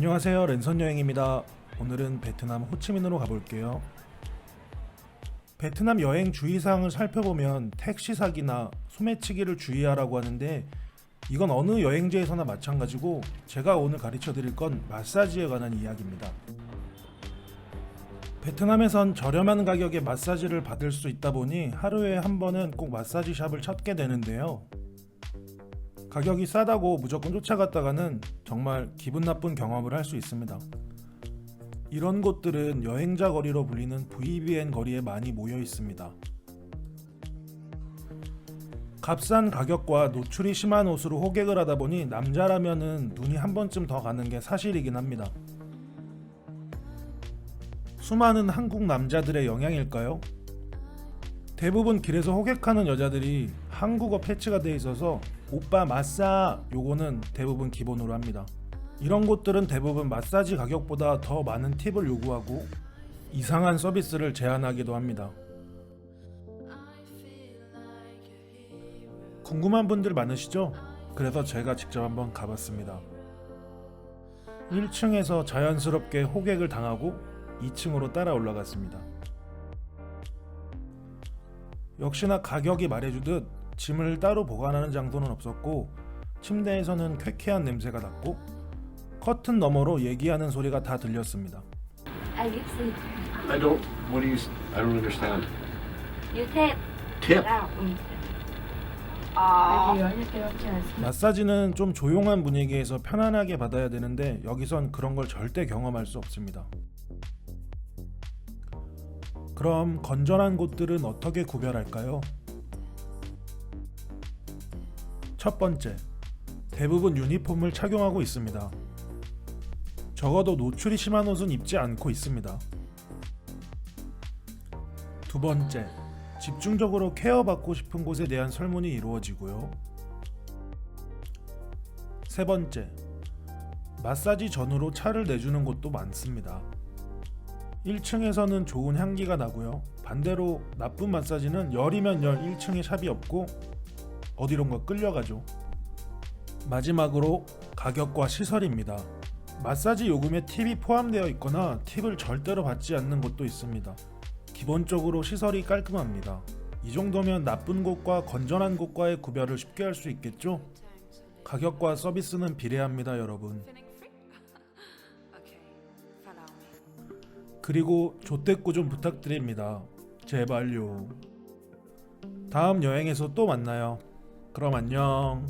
안녕하세요 랜선 여행입니다. 오늘은 베트남 호치민으로 가볼게요. 베트남 여행 주의사항을 살펴보면 택시 사기나 소매치기를 주의하라고 하는데 이건 어느 여행지에서나 마찬가지고 제가 오늘 가르쳐 드릴 건 마사지에 관한 이야기입니다. 베트남에선 저렴한 가격에 마사지를 받을 수 있다 보니 하루에 한 번은 꼭 마사지 샵을 찾게 되는데요. 가격이 싸다고 무조건 쫓아갔다가는 정말 기분 나쁜 경험을 할 수 있습니다. 이런 곳들은 여행자 거리로 불리는 VBN 거리에 많이 모여 있습니다. 값싼 가격과 노출이 심한 옷으로 호객을 하다 보니 남자라면은 눈이 한 번쯤 더 가는 게 사실이긴 합니다. 수많은 한국 남자들의 영향일까요? 대부분 길에서 호객하는 여자들이 한국어 패치가 돼 있어서 오빠 마싸 요거는 대부분 기본으로 합니다. 이런 곳들은 대부분 마사지 가격보다 더 많은 팁을 요구하고 이상한 서비스를 제한하기도 합니다. 궁금한 분들 많으시죠? 그래서 제가 직접 한번 가봤습니다. 1층에서 자연스럽게 호객을 당하고 2층으로 따라 올라갔습니다. 역시나 가격이 말해주듯 짐을 따로 보관하는 장소는 없었고 침대에서는 쾌쾌한 냄새가 났고 커튼 너머로 얘기하는 소리가 다 들렸습니다. 알겠습니다. I don't. What do you? I don't understand. 유태 Tip. 아, 음. 아, 않습니다. 마사지는 좀 조용한 분위기에서 편안하게 받아야 되는데 여기선 그런 걸 절대 경험할 수 없습니다. 그럼 건전한 곳들은 어떻게 구별할까요? 첫 번째, 대부분 유니폼을 착용하고 있습니다. 적어도 노출이 심한 옷은 입지 않고 있습니다. 두 번째, 집중적으로 케어받고 싶은 곳에 대한 설문이 이루어지고요. 세 번째, 마사지 전후로 차를 내주는 곳도 많습니다. 1층에서는 좋은 향기가 나고요. 반대로 나쁜 마사지는 열이면 열 1층에 샵이 없고 어디론가 끌려가죠. 마지막으로 가격과 시설입니다. 마사지 요금에 팁이 포함되어 있거나 팁을 절대로 받지 않는 곳도 있습니다. 기본적으로 시설이 깔끔합니다. 이 정도면 나쁜 곳과 건전한 곳과의 구별을 쉽게 할 수 있겠죠? 가격과 서비스는 비례합니다, 여러분. 그리고 조댓구 좀 부탁드립니다. 제발요. 다음 여행에서 또 만나요. 그럼 안녕.